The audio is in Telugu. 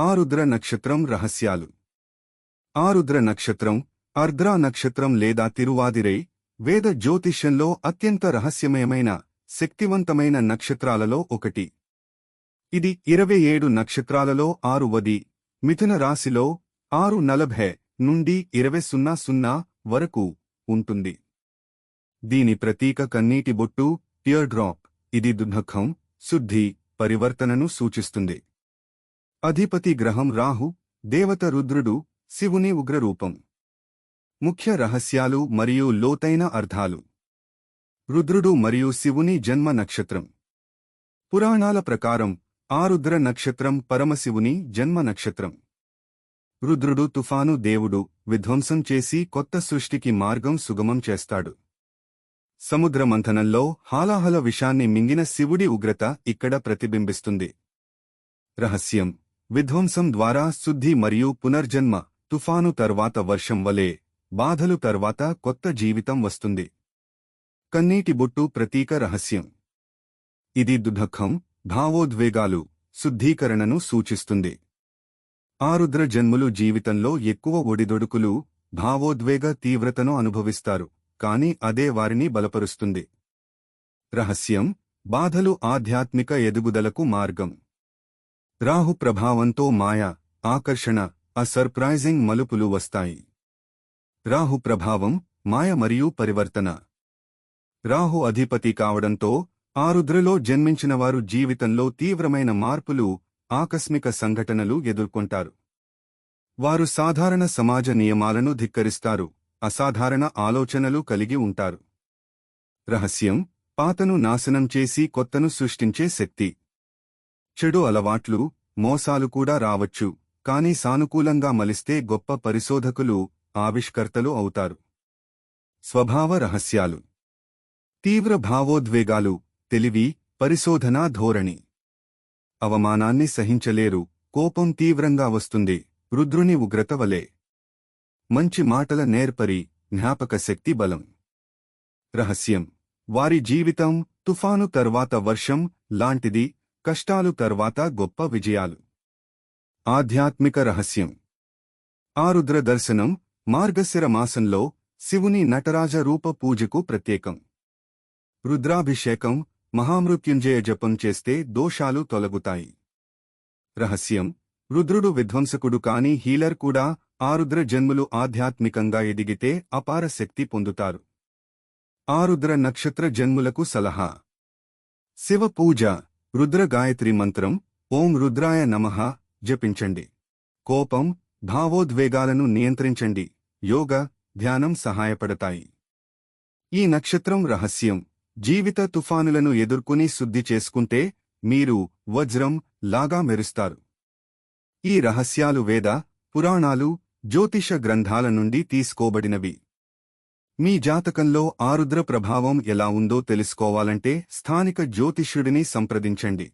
ఆరుద్ర నక్షత్రం రహస్యాలు. ఆరుద్ర నక్షత్రం అర్ద్రా నక్షత్రం లేదా తిరువాదిరై వేద జ్యోతిష్యంలో అత్యంత రహస్యమయమైన శక్తివంతమైన నక్షత్రాలలో ఒకటి. ఇది ఇరవై ఏడు నక్షత్రాలలో ఆరువది. మిథున రాశిలో ఆరు నలభై నుండి ఇరవై సున్నా సున్నా వరకు ఉంటుంది. దీని ప్రతీక కన్నీటి బొట్టు టియర్ డ్రాప్. ఇది దుర్నఖం శుద్ధి పరివర్తనను సూచిస్తుంది. అధిపతి గ్రహం రాహు దేవత రుద్రుడు శివుని ఉగ్రరూపం. ముఖ్య రహస్యాలు మరియు లోతైన అర్థాలు. రుద్రుడు మరియు శివుని జన్మ నక్షత్రం. పురాణాల ప్రకారం ఆరుద్ర నక్షత్రం పరమశివుని జన్మ నక్షత్రం. రుద్రుడు తుఫాను దేవుడు విధ్వంసం చేసి కొత్త సృష్టికి మార్గం సుగమం చేస్తాడు. సముద్రమంథనంలో హాలాహల విషాన్ని మింగిన శివుడి ఉగ్రత ఇక్కడ ప్రతిబింబిస్తుంది. రహస్యం విధ్వంసం ద్వారా శుద్ధి మరియు పునర్జన్మ తుఫాను తర్వాత వర్షం వలె బాధలు తర్వాత కొత్త జీవితం వస్తుంది. కన్నీటి బొట్టు ప్రతీక రహస్యం. ఇది దుఃఖం భావోద్వేగాలు శుద్ధీకరణను సూచిస్తుంది. ఆరుద్ర జన్ములు జీవితంలో ఎక్కువ ఒడిదొడుకులు భావోద్వేగ తీవ్రతను అనుభవిస్తారు కాని అదే వారిని బలపరుస్తుంది. రహస్యం బాధలు ఆధ్యాత్మిక ఎదుగుదలకు మార్గం. రాహు ప్రభావంతో మాయ ఆకర్షణ ఆ సర్ప్రైజింగ్ మలుపులు వస్తాయి. రాహు ప్రభావం మాయ మరియు పరివర్తన. రాహు అధిపతి కావడంతో ఆరుద్రలో జన్మించినవారు జీవితంలో తీవ్రమైన మార్పులు ఆకస్మిక సంఘటనలు ఎదుర్కొంటారు. వారు సాధారణ సమాజ నియమాలను ధిక్కరిస్తారు అసాధారణ ఆలోచనలు కలిగి ఉంటారు. రహస్యం పాతను నాశనం చేసి కొత్తను సృష్టించే శక్తి. చెడు అలవాట్లు మోసాలు కూడా రావచ్చు కాని సానుకూలంగా మలిస్తే గొప్ప పరిశోధకులు ఆవిష్కర్తలు అవుతారు. స్వభావ రహస్యాలు. తీవ్ర భావోద్వేగాలు తెలివి పరిశోధనా ధోరణి. అవమానాన్ని సహించలేరు కోపం తీవ్రంగా వస్తుంది రుద్రుని ఉగ్రత వలె. మంచి మాటల నేర్పరి జ్ఞాపక శక్తి బలం. రహస్యం. వారి జీవితం తుఫాను తర్వాత వర్షం లాంటిది కష్టాలు తర్వాత గొప్ప విజయాలు. ఆధ్యాత్మిక రహస్యం. ఆరుద్ర దర్శనం మార్గశిర మాసంలో శివుని నటరాజ రూప పూజకు ప్రత్యేకం. రుద్రాభిషేకం మహామృత్యుంజయ జపం చేస్తే దోషాలు తొలగుతాయి. రహస్యం రుద్రుడు విధ్వంసకుడు కాని హీలర్ కూడా ఆరుద్ర జన్ములు ఆధ్యాత్మికంగా ఎదిగితే అపార శక్తి పొందుతారు. ఆరుద్ర నక్షత్ర జన్ములకు సలహా. శివ పూజ రుద్ర గాయత్రి మంత్రం ఓం రుద్రాయ నమః జపించండి. కోపం భావోద్వేగాలను నియంత్రించండి. యోగ ధ్యానం సహాయపడతాయి. ఈ నక్షత్రం రహస్యం. జీవిత తుఫానులను ఎదుర్కొని శుద్ధి చేసుకుంటే మీరు వజ్రం లాగా మెరుస్తారు. ఈ రహస్యాలు వేద పురాణాలు జ్యోతిష గ్రంథాల నుండి తీసుకోబడినవి. మీ జాతకంలో ఆరుద్ర ప్రభావం ఎలా ఉందో తెలుసుకోవాలంటే స్థానిక జ్యోతిష్యుడిని సంప్రదించండి.